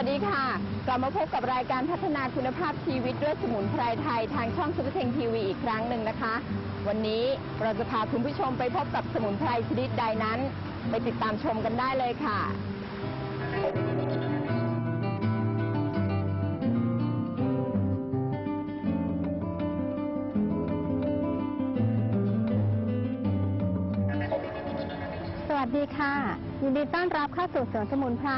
ัสดีค่ะ กลับมาพบกับรายการพัฒนาคุณภาพชีวิตด้วยสมุนไพรไทย ทางช่องซุปเปอร์เทงทีวีอีกครั้งหนึ่งนะคะ วันนี้เราจะพาคุณผู้ชมไปพบกับสมุนไพรชนิดใดนั้น ไปติดตามชมกันได้เลยค่ะ สวัสดีค่ะ ยินดีต้อนรับเข้าสู่สวนสมุนไพร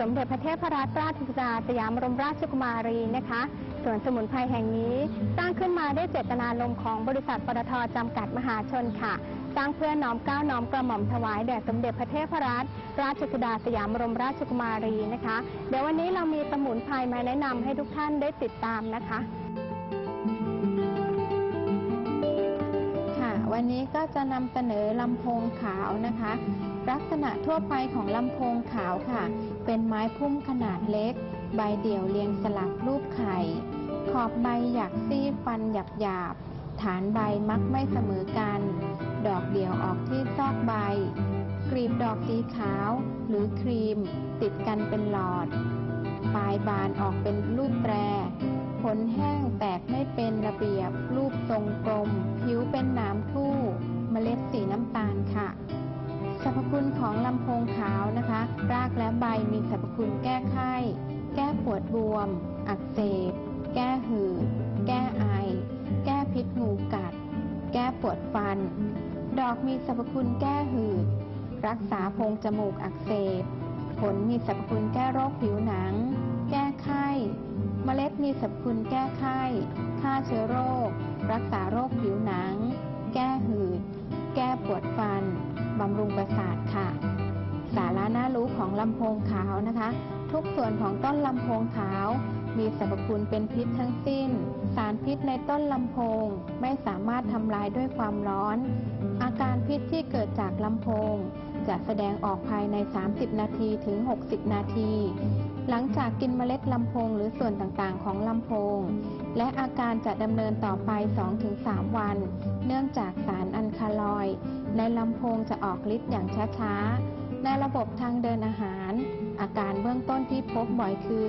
สมเด็จพระเทพรัตนราชสุดาสยามบรมราชกุมารีนะคะสวนสมุนไพรแห่งนี้ สร้างขึ้นมาได้วยเจตนารมณ์ของบริษัทปตทจำกัดมหาชนค่ะ สร้างเพื่อน้อมเกล้าน้อมกระหม่อมถวายแด่สมเด็จพระเทพรัตนราชสุดาสยามบรมราชกุมารีนะคะ เดี๋ยววันนี้เรามีสมุนไพรมาแนะนำให้ทุกท่านได้ติดตามนะคะค่ะวันนี้ก็จะนำเสนอลำโพงขาวนะคะ ลักษณะทั่วไปของลำโพงขาวค่ะ เป็นไม้พุ่มขนาดเล็ก ใบเดี่ยวเรียงสลับรูปไข่ ขอบใบหยักซีดฟันหยับหยาบ ฐานใบมักไม่เสมอกัน ดอกเดี่ยวออกที่ซอกใบ กลีบดอกสีขาวหรือครีม ติดกันเป็นหลอด ปลายบานออกเป็นรูปแตรผลแห้งแตกไม่เป็นระเบียบ รูปทรงกลม ผิวเป็นนามทู่ เมล็ดสีน้ำตาลค่ะ สรรพคุณของลำโพงขาวนะคะ รากและใบมีสรรพคุณแก้ไข้ แก้ปวดบวม อักเสบ แก้หืด แก้ไอ แก้พิษงูกัด แก้ปวดฟัน ดอกมีสรรพคุณแก้หืด รักษาโพรงจมูกอักเสบ ผลมีสรรพคุณแก้โรคผิวหนัง แก้ไข้ เมล็ดมีสรรพคุณแก้ไข้ ฆ่าเชื้อโรค รักษาโรคผิวหนัง แก้หืด แก้ปวดฟัน บำรุงประสาทค่ะ สาระน่ารู้ของลำโพงขาวนะคะ ทุกส่วนของต้นลำโพงขาว มีสรรพคุณเป็นพิษทั้งสิ้น สารพิษในต้นลำโพงไม่สามารถทำลายด้วยความร้อน อาการพิษที่เกิดจากลำโพง จะแสดงออกภายใน 30 นาทีถึง 60 นาที หลังจากกินเมล็ดลำโพงหรือส่วนต่างๆ ของลำโพง และอาการจะดำเนินต่อไป 2-3 วัน เนื่องจากสารอันคาลอยในลำโพงจะออกฤทธิ์อย่างช้าๆ ในระบบทางเดินอาหาร อาการเบื้องต้นที่พบบ่อยคือ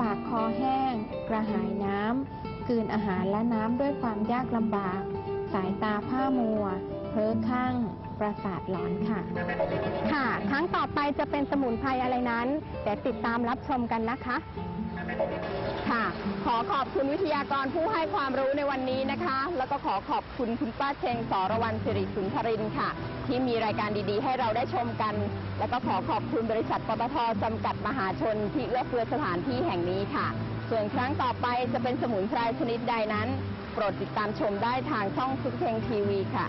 ปากคอแห้ง กระหายน้ำกลืนอาหารและน้ำด้วยความยากลำบาก สายตาผ้ามัว เพ้อคลั่งประสาทหลอนค่ะ ค่ะ ครั้งต่อไปจะเป็นสมุนไพรอะไรนั้น แต่ติดตามรับชมกันนะคะ ค่ะ ขอขอบคุณวิทยากรผู้ให้ความรู้ในวันนี้นะคะ แล้วก็ขอขอบคุณคุณป้าเชงสรวรรณสิริสุนทรินค่ะ ที่มีรายการดีๆ ให้เราได้ชมกัน แล้วก็ขอขอบคุณบริษัทปตทจำกัดมหาชนที่เอื้อเฟื้อสถานที่แห่งนี้ค่ะ ส่วนครั้งต่อไปจะเป็นสมุนไพรชนิดใดนั้น โปรดติดตามชมได้ทางช่องซุปเทงทีวีค่ะ